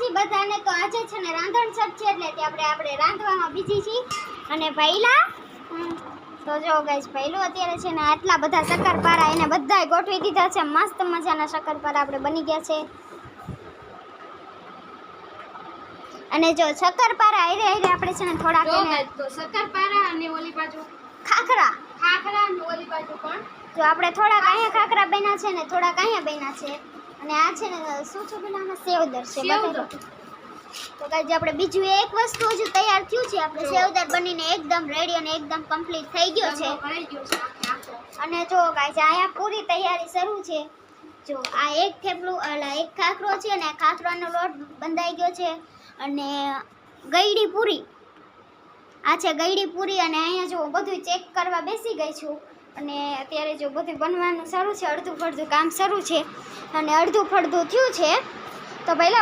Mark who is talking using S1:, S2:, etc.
S1: માતાજી બધાને તો આજે છે ને રાંધણ સટ છે એટલે તે આપણે આપણે રાંધવામાં બીજી છીએ. અને પહેલા તો જો ગાઈસ પહેલું અત્યારે છે ને આટલા બધા શક્કરપારા એને બધાય ગોઠવી દીધા છે. મસ્ત મજાના શક્કરપારા આપણે બની ગયા છે. અને જો શક્કરપારા આયરે આયરે આપણે છે ને થોડાક એને
S2: તો શક્કરપારા અને ઓલી બાજુ.
S1: ખાખરા.
S2: ખાખરા અને ઓલી બાજુ પણ.
S1: જો આપણે થોડાક અહીંયા ખાખરા બન્યા છે ને થોડાક અહીંયા બન્યા છે. અને આ છે ને શું શું બનાવવામાં સેવદર છે. બતાવો. તો ગાઈઝ આપણે બીજું એક વસ્તુ હજુ તૈયાર થયું છે આપણે. સેવદર બનીને એકદમ રેડી અને એકદમ કમ્પ્લીટ થઈ ગયો છે
S2: છે.
S1: અને જો ગાઈઝ આયા પૂરી તૈયારી શરૂ છે જો આ એક થેપલું અલા એક ખાખરો છે અને ખાખરાનો લોટ બંધાઈ ગયો છે અને ગઈડી પૂરી આ છે ગઈડી પૂરી અને અહીંયા જો બધું ચેક કરવા બેસી ગઈ છું અને અત્યારે જો બધું બનવાનું શરૂ છે, અડધું ફળધું કામ શરૂ છે અને અડધું ફળધું થયું છે, તો પહેલાં